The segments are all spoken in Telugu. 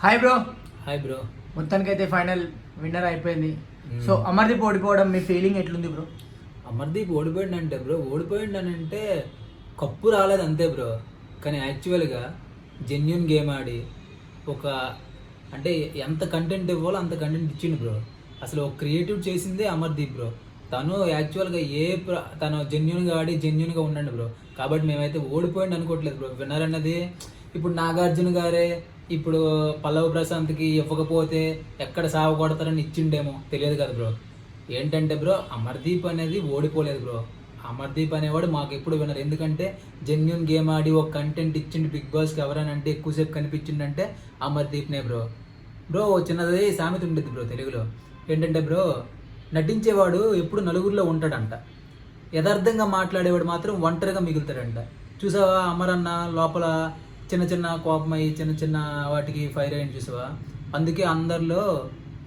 హాయ్ బ్రో హాయ్ బ్రో మొత్తానికైతే ఫైనల్ విన్నర్ అయిపోయింది. Hmm. సో అమర్దీప్ ఓడిపోవడం మీ ఫీలింగ్ ఎట్లుంది బ్రో అమర్దీప్ ఓడిపోయిండు అంటే బ్రో ఓడిపోయిండు అని అంటే కప్పు రాలేదు అంతే బ్రో కానీ యాక్చువల్గా జెన్యున్ గేమ్ ఆడి ఒక అంటే ఎంత కంటెంట్ ఇవ్వాలో అంత కంటెంట్ ఇచ్చిండు బ్రో అసలు ఒక క్రియేటివ్ చేసిందే అమర్దీప్ బ్రో తను యాక్చువల్గా ఏ ప్ర తను జెన్యున్గా ఆడి జెన్యున్గా ఉండండి బ్రో కాబట్టి మేమైతే ఓడిపోయిండు అనుకోవట్లేదు బ్రో విన్నర్ అన్నది ఇప్పుడు నాగార్జున గారే ఇప్పుడు పల్లవ ప్రశాంత్కి ఇవ్వకపోతే ఎక్కడ సాగు కొడతారని ఇచ్చిండేమో. తెలియదు కదా బ్రో. ఏంటంటే బ్రో అమర్దీప్ అనేది ఓడిపోలేదు బ్రో. అమర్దీప్ అనేవాడు మాకు ఎప్పుడు వినరు. ఎందుకంటే జెన్యున్ గేమ్ ఆడి ఒక కంటెంట్ ఇచ్చిండు బిగ్ బాస్కి ఎవరని అంటే ఎక్కువసేపు కనిపించిండంటే అమర్దీప్నే బ్రో. బ్రో ఓ చిన్నది సామెత ఉండేది బ్రో తెలుగులో. ఏంటంటే బ్రో నటించేవాడు ఎప్పుడు నలుగురిలో ఉంటాడంట. యథార్థంగా మాట్లాడేవాడు మాత్రం ఒంటరిగా మిగులుతాడంట. చూసావా అమరన్న లోపల చిన్న చిన్న కోపమై చిన్న చిన్న వాటికి ఫైర్ అయ్యింది చూసావా? అందుకే అందరిలో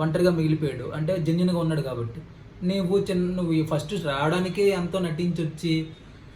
ఒంటరిగా మిగిలిపోయాడు. అంటే జెన్యున్గా ఉన్నాడు కాబట్టి. నువ్వు చిన్న నువ్వు ఫస్ట్ రావడానికి ఎంతో నటించొచ్చి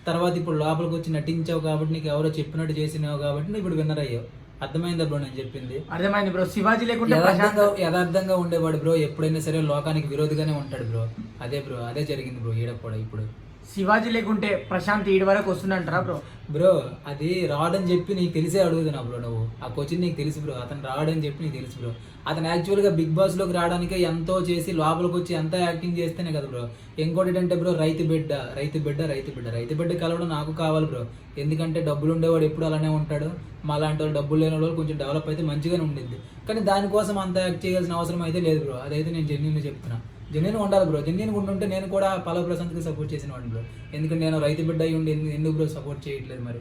తర్వాత ఇప్పుడు లోపలికి వచ్చి నటించావు కాబట్టి నీకు ఎవరో చెప్పినట్టు చేసినావు కాబట్టి నువ్వు ఇప్పుడు విన్నర్ అయ్యావు. అర్థమైందా బ్రో నేను చెప్పింది? అర్థమైంది బ్రో. శివాజీ యథార్థంగా యథార్థంగా ఉండేవాడు బ్రో. ఎప్పుడైనా సరే లోకానికి విరోధిగానే ఉంటాడు బ్రో. అదే బ్రో అదే జరిగింది బ్రో. ఈడ కూడా ఇప్పుడు. శివాజీ లేకుంటే ప్రశాంత్ ఈడి వరకు వస్తుందంటారా బ్రో? బ్రో అది రాడని చెప్పి నీకు తెలిసే అడుగుతున్నా బ్రో నువ్వు. ఆ కోచింగ్ నీకు తెలుసు బ్రో. అతను రాడని చెప్పి నీకు తెలుసు బ్రో. అతను యాక్చువల్గా బిగ్ బాస్లోకి రావడానికి ఎంతో చేసి లోపలికి వచ్చి ఎంత యాక్టింగ్ చేస్తేనే కదా బ్రో. ఇంకోటి అంటే బ్రో రైతు బిడ్డ రైతు బిడ్డ రైతు బిడ్డ. రైతు బిడ్డ కలవడం నాకు కావాలి బ్రో. ఎందుకంటే డబ్బులు ఉండేవాడు ఎప్పుడు అలానే ఉంటాడు. మా లాంటి వాళ్ళు డబ్బులు లేని వాళ్ళు కొంచెం డెవలప్ అయితే మంచిగానే ఉండింది కానీ దానికోసం అంత యాక్ట్ చేయాల్సిన అవసరం అయితే లేదు బ్రో. అదైతే నేను జెన్యున్గా చెప్తున్నా. జెన్యున్ ఉండాలి బ్రో. జెన్యున్ ఉంటుంటే నేను కూడా పల్లవ ప్రశాంత్కి సపోర్ట్ చేసిన వాడిని బ్రో. ఎందుకంటే నేను రైతు బిడ్డ అయ్యి ఉండి ఎందు- ఎందుకు బ్రో సపోర్ట్ చేయట్లేదు మరి.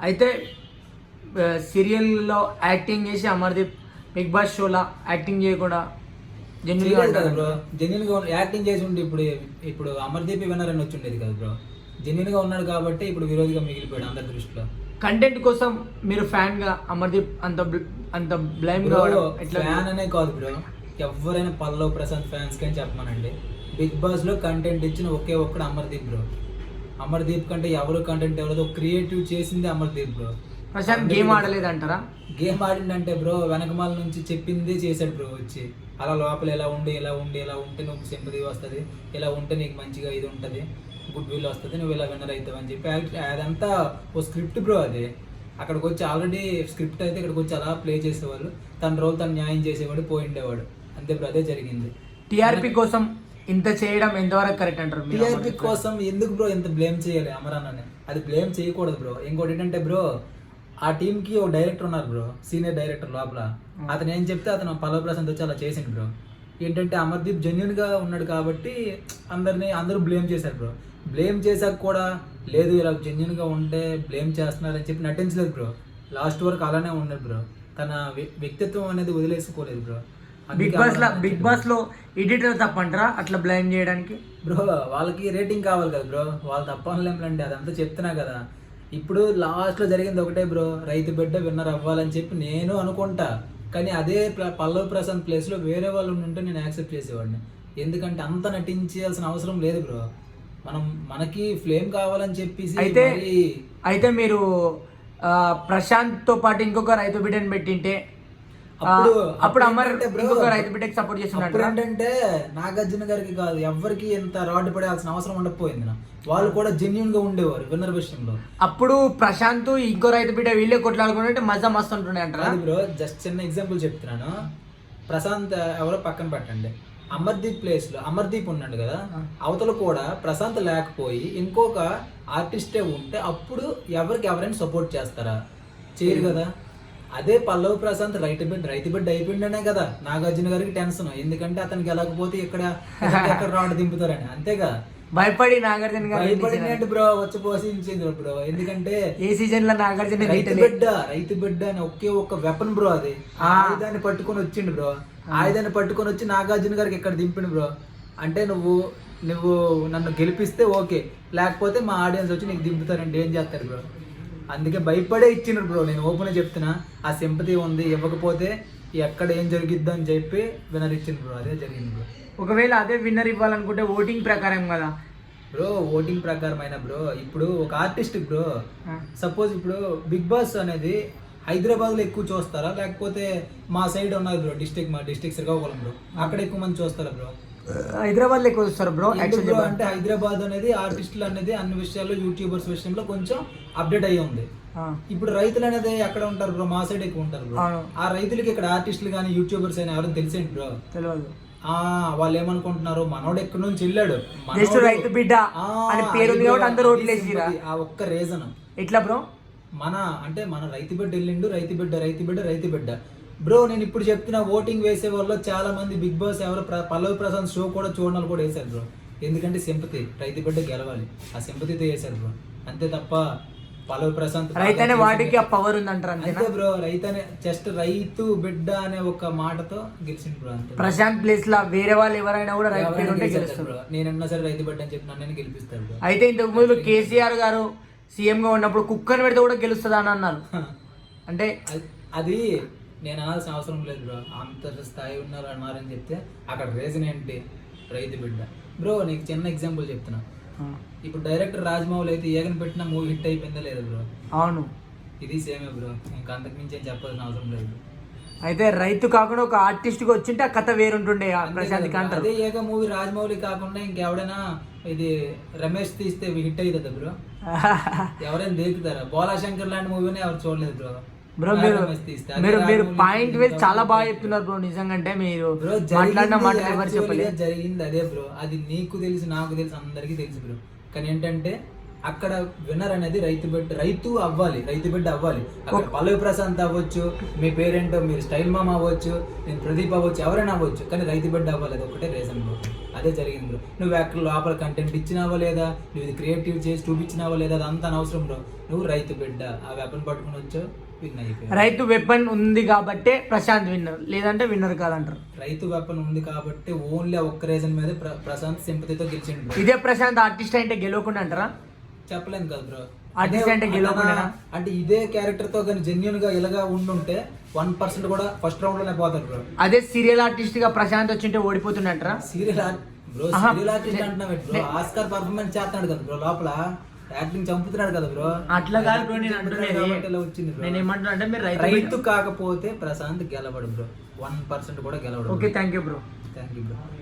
అయితే సీరియల్లో యాక్టింగ్ చేసి అమర్దీప్ బిగ్ బాస్ షోలా యాక్టింగ్ చేయకుండా జెన్యున్గా కదా అంటారు బ్రో. జెన్యున్గా యాక్టింగ్ చేసి ఉండి ఇప్పుడు ఇప్పుడు అమర్దీప్ విన్నర్ అని వచ్చి ఉండేది కదా బ్రో. జెన్యున్గా ఉన్నాడు కాబట్టి ఇప్పుడు విరోధిగా మిగిలిపోయాడు అందరి దృష్టిలో. కంటెంట్ కోసం మీరు ఫ్యాన్గా అమర్దీప్ అంత అంత బ్లైమ్ కావడం ఫ్యాన్ అనే కాదు బ్రో. ఎవరైనా పల్లవ్ ప్రశాంత్ ఫ్యాన్స్ కానీ చెప్పమనండి. బిగ్ బాస్లో కంటెంట్ ఇచ్చిన ఒకే ఒక్కడు అమర్దీప్ బ్రో. అమర్దీప్ కంటే ఎవరు కంటెంట్ ఎవరో క్రియేటివ్ చేసింది అమర్దీప్ బ్రో. ప్రశాంత్ గేమ్ ఆడలేదు అంటారా గేమ్ ఆడిందంటే బ్రో వెనకమాల నుంచి చెప్పిందే చేశాడు బ్రో వచ్చి. అలా లోపల ఎలా ఉండి ఎలా ఉండి ఎలా ఉంటే నువ్వు సింపతి వస్తుంది ఇలా ఉంటే నీకు మంచిగా ఇది ఉంటుంది గుడ్ విల్ వస్తుంది నువ్వు ఇలా విన్నర్ అవుతావు అని చెప్పి అదంతా ఓ స్క్రిప్ట్ బ్రో అది. అక్కడికి వచ్చి ఆల్రెడీ స్క్రిప్ట్ అయితే ఇక్కడికి వచ్చి అలా ప్లే చేసేవాళ్ళు. తన రోజు తను న్యాయం చేసేవాడు పోయి ఉండేవాడు. అంతే బ్రో అదే జరిగింది. టీఆర్పీ కోసం ఇంత చేయడం ఎంతవరకు కరెక్ట్ అంటారు టీఆర్పీ కోసం ఎందుకు బ్రో ఇంత బ్లేమ్ చేయాలి అమరాన్ని అది బ్లేమ్ చేయకూడదు బ్రో. ఇంకోటి ఏంటంటే బ్రో ఆ టీమ్కి ఒక డైరెక్టర్ ఉన్నారు బ్రో సీనియర్ డైరెక్టర్ లోపల. అతను ఏం చెప్తే అతను పల్లవ ప్రశాంత్ వచ్చి అలా చేసిండు బ్రో. ఏంటంటే అమర్దీప్ జెన్యున్గా ఉన్నాడు కాబట్టి అందరిని అందరూ బ్లేమ్ చేశారు బ్రో. బ్లేమ్ చేశాక కూడా లేదు ఇలా జెన్యున్గా ఉంటే బ్లేమ్ చేస్తున్నారని చెప్పి నటించలేదు బ్రో. లాస్ట్ వరకు అలానే ఉన్నాడు బ్రో. తన వ్య- వ్యక్తిత్వం అనేది వదిలేసుకోలేదు బ్రో. బిగ్ బాస్లో బిగ్ బాస్లో ఎడిటర్ తప్పంటారా అట్లా బ్లైమ్ చేయడానికి? బ్రో వాళ్ళకి రేటింగ్ కావాలి కదా బ్రో వాళ్ళు తప్పనలేండి అదంతా చెప్తున్నా కదా. ఇప్పుడు లాస్ట్లో జరిగింది ఒకటే బ్రో రైతు బిడ్డ విన్నర్ అవ్వాలని చెప్పి నేను అనుకుంటా. కానీ అదే పల్లవ్ ప్రశాంత్ ప్లేస్లో వేరే వాళ్ళు ఉంటే నేను యాక్సెప్ట్ చేసేవాడిని. ఎందుకంటే అంత నటించాల్సిన అవసరం లేదు బ్రో మనం మనకి ఫ్లేమ్ కావాలని చెప్పేసి అయితే అయితే మీరు ఆ, ప్రశాంత్తో పాటు ఇంకొక రైతు బిడ్డని పెట్టింటే అప్పుడు అప్పుడు ఇంకొక రైతు బిడ్డకి సపోర్ట్ చేస్తున్నట్టు ఏంటంటే నాగార్జున గారికి కాదు ఎవరికి ఇంత రాడ్ పడేయాల్సిన అవసరం ఉండకపోయింది నా. వాళ్ళు కూడా జెన్యున్గా ఉండేవారు విన్నర్ విషయంలో. అప్పుడు ప్రశాంత్ ఇంకో రైతు బిడ్డ వీళ్ళే కొట్లాడుకుంటే మజా మస్తు ఉంటుండే అంటారా? బ్రో జస్ట్ చిన్న ఎగ్జాంపుల్ చెప్తున్నాను. ప్రశాంత్ ఎవరో పక్కన పెట్టండి. అమర్దీప్ ప్లేస్లో అమర్దీప్ ఉన్నాడు కదా అవతల కూడా ప్రశాంత్ లేకపోయి ఇంకొక ఆర్టిస్టే ఉంటే అప్పుడు ఎవరికి ఎవరైనా సపోర్ట్ చేస్తారా? చేయరు కదా. అదే పల్లవ్ ప్రశాంత్ రైతు బిడ్డ రైతు బిడ్డ అయిపోయిందనే కదా నాగార్జున గారికి టెన్షన్. ఎందుకంటే అతనికి వెళ్ళకపోతే ఇక్కడ ఎక్కడ రాడ్ దింపుతారని. అంతేగా? భయపడి నాగార్జున గారు భయపడినట్టు బ్రో వచ్చి పోషించింది బ్రో. ఎందుకంటే ఏ సీజన్లో నాగార్జున రైతు. బిడ్డ రైతు బిడ్డ అని ఒకే ఒక్క వెపన్ బ్రో అది. ఆయుధాన్ని పట్టుకొని వచ్చిండు బ్రో. ఆయుధాన్ని పట్టుకొని వచ్చి నాగార్జున గారికి ఇక్కడ దింపిండు బ్రో? అంటే నువ్వు నువ్వు నన్ను గెలిపిస్తే ఓకే. లేకపోతే మా ఆడియన్స్ వచ్చి నీకు దింపుతారంటే ఏం చేస్తారు బ్రో. అందుకే భయపడే ఇచ్చిండ్రు బ్రో. నేను ఓపెన్ చెప్తున్నా ఆ సింపతి ఉంది ఇవ్వకపోతే ఎక్కడ ఏం జరిగిద్ది అని చెప్పి వినర్ ఇచ్చింది బ్రో. అదే జరిగింది బ్రో. ఒకవేళ అదే విన్నర్ ఇవ్వాలనుకుంటే ఓటింగ్ ప్రకారం కదా. బ్రో ఓటింగ్ ప్రకారం అయినా బ్రో. ఇప్పుడు ఒక ఆర్టిస్ట్ బ్రో. సపోజ్ ఇప్పుడు బిగ్ బాస్ అనేది హైదరాబాద్లో ఎక్కువ చూస్తారా? లేకపోతే మా సైడ్ ఉన్నారు బ్రో డిస్ట్రిక్ట్ మా డిస్ట్రిక్ట్ శ్రీకాకుళం బ్రో. అక్కడ ఎక్కువ మంది చూస్తారా బ్రో? హైదరాబాద్లో ఎక్కువ చూస్తారు బ్రో యాక్చువల్ అంటే హైదరాబాద్ అనేది ఆర్టిస్టులు అనేది అన్ని విషయాల్లో యూట్యూబర్స్ విషయంలో కొంచెం అప్డేట్ అయ్యి ఉంది. ఇప్పుడు రైతులు అనేది ఎక్కడ ఉంటారు బ్రో? మా సైడ్ ఎక్కువ ఉంటారు బ్రో. ఆ రైతులకి ఇక్కడ ఆర్టిస్టులు కానీ యూట్యూబర్స్ అయినా ఎవరైనా తెలిసేంటి బ్రో? తెలియదు. ఆ వాళ్ళు ఏమనుకుంటున్నారు? మనోడు ఎక్కడి నుంచి వెళ్ళాడు? రైతు బిడ్డ అని పేరు అందరూ ఆ ఒక్క రీజన్ ఎట్లా బ్రో? మన అంటే మన రైతు బిడ్డ వెళ్ళిండు రైతు బిడ్డ రైతు బిడ్డ రైతు బిడ్డ. బ్రో నేను ఇప్పుడు చెప్తున్న ఓటింగ్ వేసే వాళ్ళు చాలా మంది బిగ్ బాస్ ఎవరు పల్లవి ప్రశాంత్ షో కూడా చూడాలి కూడా వేశారు బ్రో. ఎందుకంటే సింపతి రైతు బిడ్డ గెలవాలి. ఆ సింపతితో వేశారు బ్రో. అంతే తప్ప పల్లవి ప్రశాంత్ రైతు అనే బాగా వాటికి ఆ. పవర్ ఉందంటారు అంతే బ్రో రైతు అనే జస్ట్ రైతు బిడ్డ అనే ఒక మాటతో గెలిచింది బ్రో అంతే. ప్రశాంత్ ప్లేస్ లా వేరే వాళ్ళు ఎవరైనా కూడా రైతు పేరు ఉంటే గెలుస్తారు. నేనన్నా సరే రైతు బిడ్డ అని చెప్పి నన్ను గెలిపిస్తారు బ్రో. అయితే ఇంతకు ముందు కేసీఆర్ గారు సీఎం గా ఉన్నప్పుడు కుక్కని పెడితే కూడా గెలుస్తుంది అని అన్నారు. అంటే అది నేను అనాల్సిన అవసరం లేదు బ్రో. అంత స్థాయి ఉన్నారు అన్నారని చెప్తే అక్కడ రీజన్ ఏంటి? రైతు బిడ్డ. బ్రో నీకు చిన్న ఎగ్జాంపుల్ చెప్తున్నా. ఇప్పుడు డైరెక్టర్ రాజమౌళి అయితే ఏగని పెట్టిన మూవీ హిట్ అయిపోయిందా లేదా బ్రో? అవును. ఇది సేమే బ్రో. ఇంకా అంతకు మించి చెప్పాల్సిన అవసరం లేదు. అయితే రైతు కాకుండా ఒక ఆర్టిస్ట్గా వచ్చింటే ఆ కథ వేరుంటుండే ప్రశాంత్ అంటారు అదే ఏక మూవీ రాజమౌళి కాకుండా ఇంకెవడైనా ఇది రమేష్ తీస్తే హిట్ అవుతుందా బ్రో? ఎవరైనా దేకుతారా? బోలాశంకర్ లాంటి మూవీని ఎవరు చూడలేదు బ్రో? బ్రో మీరు అదే మీరు మీరు పాయింట్ వేసి చాలా బాగా చెప్తున్నారు బ్రో నిజంగా మీరు మాట్లాడిన మాటలు ఎవరు చెప్పలేదు జరిగింది అదే బ్రో. అది నీకు తెలుసు నాకు తెలుసు అందరికీ తెలుసు బ్రో. కానీ ఏంటంటే అక్కడ విన్నర్ అనేది రైతు బిడ్డ రైతు అవ్వాలి రైతు బిడ్డ అవ్వాలి. పల్లవి ప్రశాంత్ అవ్వచ్చు మీ పేరెంట్ మీరు స్టైల్ మామ అవ్వచ్చు నేను ప్రదీప్ అవ్వచ్చు ఎవరైనా అవ్వచ్చు కానీ రైతు బిడ్డ అవ్వాలి అది ఒకటే రీజన్ బ్రో. అదే జరిగింది బ్రో. నువ్వు అక్కడ లోపల కంటెంట్ ఇచ్చినావా లేదా? నువ్వు ఇది క్రియేటివ్ చేసి చూపించినావా లేదా? అదంతా అనవసరం బ్రో. నువ్వు రైతు బిడ్డ ఆ వెపన్ పట్టుకుని వచ్చావు. రైతు వెపన్ ఉంది కాబట్టే ప్రశాంత్ విన్నర్ లేదంటే విన్నర్ కాదంటారు. రైతు వెపన్ ఉంది కాబట్టి ఓన్లీ ఒక్క రీజన్ మీద ప్ర- ప్రశాంత్ సింపతితో గెలిచిండు. ఇదే ప్రశాంత్ ఆర్టిస్ట్ అంటే గెలవకుండా అంటారా? చెప్పలేను కదా బ్రో Artist అంటే గెలవకుండానా? అంటే ఇదే క్యారెక్టర్తో కానీ జెన్యున్గా ఇలాగా ఉండుంటే వన్ పర్సెంట్ కూడా ఫస్ట్ రౌండ్లోనే పోతారు బ్రో అదే సీరియల్ ఆర్టిస్ట్గా ప్రశాంత్ వచ్చింటే ఓడిపోతుండంటారా సీరియల్ బ్రో. సీరియల్ ఆర్టిస్ట్ అంటున్నావు బ్రో ఆస్కార్ పర్ఫార్మెన్స్ చేస్తున్నాడు కదా బ్రో లోపల. యాక్టింగ్ చంపుతున్నాడు కదా బ్రో అట్లా కాదు బ్రో నేను వచ్చింది. నేను ఏమంటున్నా అంటే మీరు రైతు రైతు కాకపోతే ప్రశాంత్ గెలవడు బ్రో వన్ పర్సెంట్ కూడా గెలవడు okay thank you bro thank you bro